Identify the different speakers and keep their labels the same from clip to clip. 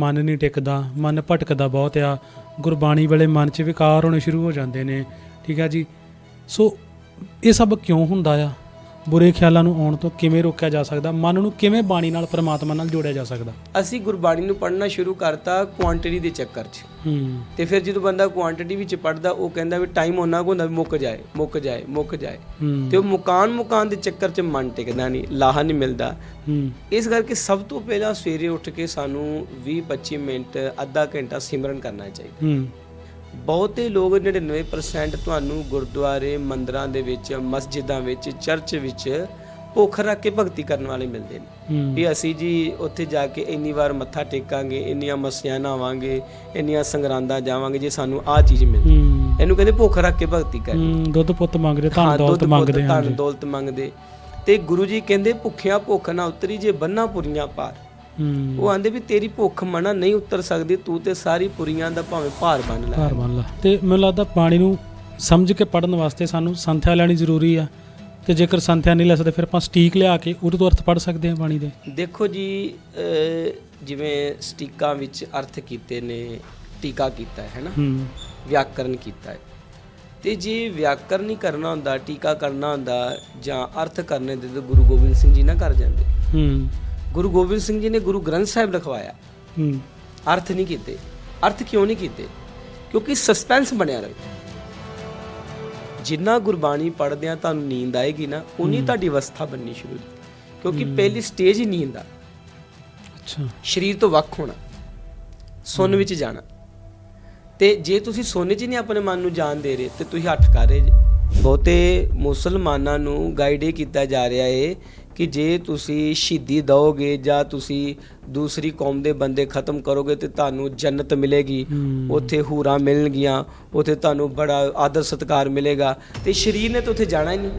Speaker 1: ਮਨ ਨਹੀਂ ਟਿਕਦਾ, ਮਨ ਭਟਕਦਾ ਬਹੁਤ ਆ। ਗੁਰਬਾਣੀ ਵੇਲੇ ਮਨ 'ਚ ਵਿਕਾਰ ਹੋਣੇ ਸ਼ੁਰੂ ਹੋ ਜਾਂਦੇ ਨੇ। ਠੀਕ ਆ ਜੀ? ਸੋ ਇਹ ਸਭ ਕਿਉਂ ਹੁੰਦਾ ਆ? ਬੁਰੇ ਖਿਆਲਾਂ ਨੂੰ ਆਉਣ ਤੋਂ ਕਿਵੇਂ ਰੋਕਿਆ ਜਾ ਸਕਦਾ? ਮਨ ਨੂੰ ਕਿਵੇਂ ਬਾਣੀ ਨਾਲ ਪਰਮਾਤਮਾ ਨਾਲ ਜੋੜਿਆ ਜਾ ਸਕਦਾ?
Speaker 2: ਅਸੀਂ ਗੁਰਬਾਣੀ ਨੂੰ ਪੜ੍ਹਨਾ ਸ਼ੁਰੂ ਕਰਤਾ ਕੁਆਂਟੀਟੀ ਦੇ ਚੱਕਰ 'ਚ।
Speaker 1: ਹੂੰ।
Speaker 2: ਤੇ ਫਿਰ ਜਦੋਂ ਬੰਦਾ ਕੁਆਂਟੀਟੀ ਵਿੱਚ ਪੜਦਾ ਉਹ ਕਹਿੰਦਾ ਵੀ ਟਾਈਮ ਉਹਨਾਂ ਕੋਲ ਹੁੰਦਾ ਵੀ ਮੁੱਕ ਜਾਏ ਮੁੱਕ ਜਾਏ ਮੁੱਕ ਜਾਏ।
Speaker 1: ਹੂੰ।
Speaker 2: ਤੇ ਉਹ ਮੁਕਾਨ ਮੁਕਾਨ ਦੇ ਚੱਕਰ 'ਚ ਮਨ ਟਿਕਦਾ ਨਹੀਂ ਲਾਹਾ ਨਹੀਂ ਮਿਲਦਾ।
Speaker 1: ਹੂੰ।
Speaker 2: ਇਸ ਕਰਕੇ ਸਭ ਤੋਂ ਪਹਿਲਾਂ ਸਵੇਰੇ ਉੱਠ ਕੇ ਸਾਨੂੰ 20-25 ਮਿੰਟ ਅੱਧਾ ਘੰਟਾ ਸਿਮਰਨ ਕਰਨਾ ਚਾਹੀਦਾ।
Speaker 1: ਹੂੰ।
Speaker 2: ਬਹੁਤੇ ਲੋਕ 99% ਤੁਹਾਨੂੰ ਗੁਰਦੁਆਰੇ ਮੰਦਰਾਂ ਦੇ ਵਿੱਚ ਮਸਜਿਦਾਂ ਵਿੱਚ ਚਰਚ ਵਿੱਚ ਭੁੱਖ ਰੱਖ ਕੇ ਭਗਤੀ ਕਰਨ ਵਾਲੇ ਮਿਲਦੇ ਨੇ। ਵੀ ਅਸੀਂ ਜੀ ਉੱਥੇ ਜਾ ਕੇ ਇੰਨੀ ਵਾਰ ਮੱਥਾ ਟੇਕਾਂਗੇ ਇੰਨੀਆਂ ਮੱਸਿਆਂ ਨਹਾਵਾਂਗੇ ਇੰਨੀਆਂ ਸੰਗਰਾਂਦਾਂ ਜਾਵਾਂਗੇ ਜੇ ਸਾਨੂੰ ਆਹ ਚੀਜ਼ ਮਿਲ
Speaker 1: ਹੂੰ।
Speaker 2: ਇਹਨੂੰ ਕਹਿੰਦੇ ਭੁੱਖ ਰੱਖ ਕੇ ਭਗਤੀ ਕਰ
Speaker 1: ਹੂੰ, ਦੁੱਧ ਪੁੱਤ ਮੰਗਦੇ ਧਨ ਦੌਲਤ ਮੰਗਦੇ ਹਾਂ
Speaker 2: ਧਨ ਦੌਲਤ ਮੰਗਦੇ। ਤੇ ਗੁਰੂ ਜੀ ਕਹਿੰਦੇ ਭੁੱਖਿਆਂ ਭੁੱਖ ਨਾ ਉਤਰੀ ਜੇ ਬੰਨਾ ਪੁਰੀਆਂ ਪਾਰ। ਉਹ ਆਂਦੇ ਵੀ ਤੇਰੀ ਭੁੱਖ ਮਨਾ ਨਹੀਂ ਉਤਰ ਸਕਦੀ ਤੂੰ ਤੇ ਸਾਰੀ ਪੁਰੀਆਂ ਦਾ ਭਾਵੇਂ ਭਾਰ ਬਣ ਲੈ।
Speaker 1: ਘਰ ਬਣ ਲਾ। ਤੇ ਮੈਨੂੰ ਲੱਗਦਾ ਬਾਣੀ ਨੂੰ ਸਮਝ ਕੇ ਪੜਨ ਵਾਸਤੇ ਸਾਨੂੰ ਸੰਥਿਆ ਲੈਣੀ ਜ਼ਰੂਰੀ ਆ। ਤੇ ਜੇਕਰ ਸੰਥਿਆ ਨਹੀਂ ਲੈ ਸਕਦੇ ਫਿਰ ਆਪਾਂ ਸਟੀਕ ਲਿਆ ਕੇ ਉਹਦੇ ਤੋਂ ਅਰਥ ਪੜ ਸਕਦੇ ਹਾਂ ਬਾਣੀ ਦੇ।
Speaker 2: ਦੇਖੋ ਜੀ ਜਿਵੇਂ ਸਟੀਕਾਂ ਵਿੱਚ ਅਰਥ ਕੀਤੇ ਨੇ ਟੀਕਾ ਕੀਤਾ ਹੈ ਨਾ? ਵਿਆਕਰਨ ਕੀਤਾ ਹੈ। ਤੇ ਜੇ ਵਿਆਕਰਨ ਹੀ ਕਰਨਾ ਹੁੰਦਾ ਟੀਕਾ ਕਰਨਾ ਹੁੰਦਾ ਜਾਂ ਅਰਥ ਕਰਨੇ ਦੇ ਗੁਰੂ ਗੋਬਿੰਦ ਸਿੰਘ ਜੀ ਨਾ ਕਰ ਜਾਂਦੇ।
Speaker 1: ਹੂੰ।
Speaker 2: ਗੁਰੂ ਗੋਬਿੰਦ ਸਿੰਘ ਜੀ ਨੇ ਗੁਰੂ ਗ੍ਰੰਥ ਸਾਹਿਬ ਲਿਖਵਾਇਆ
Speaker 1: ਹੂੰ।
Speaker 2: ਅਰਥ ਨਹੀਂ ਕੀਤੇ। ਅਰਥ ਕਿਉਂ ਨਹੀਂ ਕੀਤੇ? ਕਿਉਂਕਿ ਸਸਪੈਂਸ ਬਣਿਆ ਰਹੇ। ਜਿੰਨਾ ਗੁਰਬਾਣੀ ਪੜ੍ਹਦੇ ਆ ਤੁਹਾਨੂੰ ਨੀਂਦ ਆਏਗੀ ਨਾ ਉਨੀ ਤੁਹਾਡੀ ਅਵਸਥਾ ਬਣਨੀ ਸ਼ੁਰੂ ਹੋ ਕਿਉਂਕਿ ਪਹਿਲੀ ਸਟੇਜ ਹੀ ਨੀਂਦ ਆ।
Speaker 1: ਅੱਛਾ।
Speaker 2: ਸਰੀਰ ਤੋਂ ਵੱਖ ਹੋਣਾ। ਸੁੰਨ ਵਿੱਚ ਜਾਣਾ। ਤੇ ਜੇ ਤੁਸੀਂ ਸੁੰਨ 'ਚ ਨਹੀਂ ਆਪਣੇ ਮਨ ਨੂੰ ਜਾਣ ਦੇ ਰਹੇ ਤੇ ਤੁਸੀਂ ਹੱਠ ਕਰ ਰਹੇ ਜੇ। ਬਹੁਤੇ ਮੁਸਲਮਾਨਾਂ ਨੂੰ ਗਾਈਡ ਇਹ ਕੀਤਾ ਜਾ ਰਿਹਾ ਏ ਕਿ ਜੇ ਤੁਸੀਂ ਸ਼ਹੀਦੀ ਦਓਗੇ ਜਾਂ ਤੁਸੀਂ ਦੂਸਰੀ ਕੌਮ ਦੇ ਬੰਦੇ ਖਤਮ ਕਰੋਗੇ ਤੇ ਤੁਹਾਨੂੰ ਜੰਨਤ ਮਿਲੇਗੀ। ਉੱਥੇ ਹੂਰਾਂ ਮਿਲਣਗੀਆਂ ਉੱਥੇ ਤੁਹਾਨੂੰ ਬੜਾ ਆਦਰ ਸਤਿਕਾਰ ਮਿਲੇਗਾ। ਤੇ ਸਰੀਰ ਨੇ ਤਾਂ ਉੱਥੇ ਜਾਣਾ ਹੀ ਨਹੀਂ।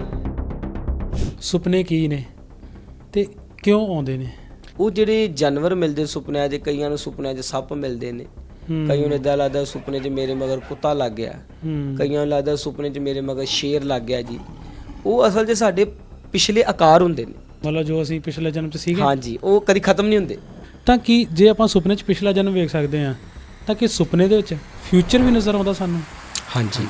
Speaker 1: ਸੁਪਨੇ ਕੀ ਨੇ? ਤੇ ਕਿਉਂ ਆਉਂਦੇ ਨੇ?
Speaker 2: ਉਹ ਜਿਹੜੇ ਜਾਨਵਰ ਮਿਲਦੇ ਸੁਪਨਿਆਂ 'ਚ ਕਈਆਂ ਨੂੰ ਸੁਪਨਿਆਂ 'ਚ ਸੱਪ ਮਿਲਦੇ ਨੇ। ਕਈਆਂ ਨੂੰ ਏਦਾਂ ਲੱਗਦਾ ਸੁਪਨੇ 'ਚ ਮੇਰੇ ਮਗਰ ਕੁੱਤਾ ਲੱਗ ਗਿਆ। ਕਈਆਂ ਨੂੰ ਲੱਗਦਾ ਸੁਪਨੇ 'ਚ ਮੇਰੇ ਮਗਰ ਸ਼ੇਰ ਲੱਗ ਗਿਆ ਜੀ। ਉਹ ਅਸਲ 'ਚ ਸਾਡੇ ਪਿਛਲੇ ਆਕਾਰ ਹੁੰਦੇ ਨੇ।
Speaker 1: ਮਤਲਬ ਜੋ ਅਸੀਂ ਪਿਛਲੇ ਜਨਮ 'ਚ ਸੀਗੇ?
Speaker 2: ਹਾਂਜੀ ਉਹ ਕਦੀ ਖਤਮ ਨਹੀਂ ਹੁੰਦੇ।
Speaker 1: ਤਾਂ ਕਿ ਜੇ ਆਪਾਂ ਸੁਪਨੇ 'ਚ ਪਿਛਲਾ ਜਨਮ ਵੇਖ ਸਕਦੇ ਹਾਂ ਤਾਂ ਕਿ ਸੁਪਨੇ ਦੇ ਵਿੱਚ ਫਿਊਚਰ ਵੀ ਨਜ਼ਰ ਆਉਂਦਾ ਸਾਨੂੰ?
Speaker 2: ਹਾਂਜੀ।